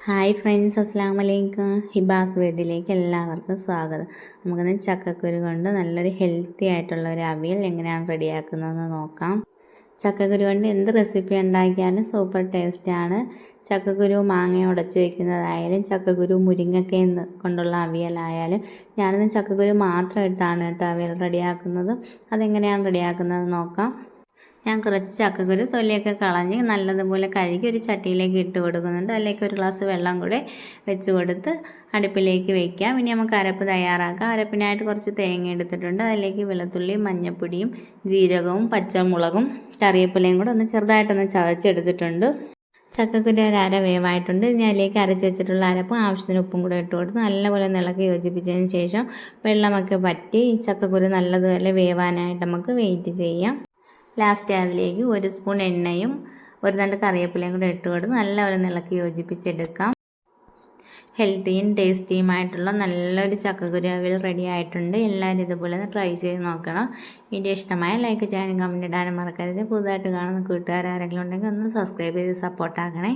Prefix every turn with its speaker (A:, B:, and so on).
A: Hi friends അസ്സാം വലൈക്കും ഹിബാസ് വീട്ടിലേക്ക് എല്ലാവർക്കും സ്വാഗതം. നമുക്കിന്ന് ചക്കക്കുരു കൊണ്ട് നല്ലൊരു ഹെൽത്തി ആയിട്ടുള്ള ഒരു അവിയൽ എങ്ങനെയാണ് റെഡിയാക്കുന്നതെന്ന് നോക്കാം. ചക്കക്കുരു കൊണ്ട് എന്ത് റെസിപ്പി ഉണ്ടാക്കിയാലും സൂപ്പർ ടേസ്റ്റാണ്. ചക്കക്കുരു മാങ്ങ ഉടച്ച് വെക്കുന്നതായാലും ചക്കക്കുരു മുരിങ്ങക്ക കൊണ്ടുള്ള അവിയലായാലും ഞാനിന്ന് ചക്കക്കുരു മാത്രം കേട്ടോ അവിയൽ റെഡിയാക്കുന്നത്. അതെങ്ങനെയാണ് റെഡിയാക്കുന്നത് നോക്കാം. ഞാൻ കുറച്ച് ചക്കക്കുരു തൊലിയൊക്കെ കളഞ്ഞ് നല്ലതുപോലെ കഴുകി ഒരു ചട്ടിയിലേക്ക് ഇട്ട് കൊടുക്കുന്നുണ്ട്. അതിലേക്ക് ഒരു ഗ്ലാസ് വെള്ളം കൂടെ വെച്ച് കൊടുത്ത് അടുപ്പിലേക്ക് വെക്കാം. ഇനി നമുക്ക് അരപ്പ് തയ്യാറാക്കാം. അരപ്പിനായിട്ട് കുറച്ച് തേങ്ങ എടുത്തിട്ടുണ്ട്. അതിലേക്ക് വെളുത്തുള്ളി മഞ്ഞൾപ്പൊടിയും ജീരകവും പച്ചമുളകും കറിവേപ്പിലയും കൂടെ ഒന്ന് ചെറുതായിട്ടൊന്ന് ചതച്ചെടുത്തിട്ടുണ്ട്. ചക്കക്കുരു ഒരു അര വേവായിട്ടുണ്ട്. ഇനി അതിലേക്ക് അരച്ച് വെച്ചിട്ടുള്ള അരപ്പ് ആവശ്യത്തിന് ഉപ്പും കൂടെ ഇട്ട് കൊടുത്ത് നല്ലപോലെ നിളക്കി യോജിപ്പിച്ചതിന് ശേഷം വെള്ളമൊക്കെ പറ്റി ചക്കക്കുരു നല്ലതുപോലെ വേവാനായിട്ട് നമുക്ക് വെയിറ്റ് ചെയ്യാം. ലാസ്റ്റ് അതിലേക്ക് ഒരു സ്പൂൺ എണ്ണയും ഒരു രണ്ട് കറിവേപ്പിലയും കൂടെ ഇട്ട് കൊടുത്ത് നല്ലപോലെ ഇളക്കി യോജിപ്പിച്ചെടുക്കാം. ഹെൽത്തിയും ടേസ്റ്റിയുമായിട്ടുള്ള നല്ലൊരു ചക്കക്കുരു റെഡി ആയിട്ടുണ്ട്. എല്ലാവരും ഇതുപോലെ ഒന്ന് ട്രൈ ചെയ്ത് നോക്കണം. വീഡിയോ ഇഷ്ടമായ ലൈക്ക് ചെയ്യാനും കമന്റ് ഇടാനും മറക്കരുത്. പുതുതായിട്ട് കാണുന്ന കൂട്ടുകാർ ആരെങ്കിലും ഉണ്ടെങ്കിൽ ഒന്ന് സബ്സ്ക്രൈബ് ചെയ്ത് സപ്പോർട്ടാക്കണേ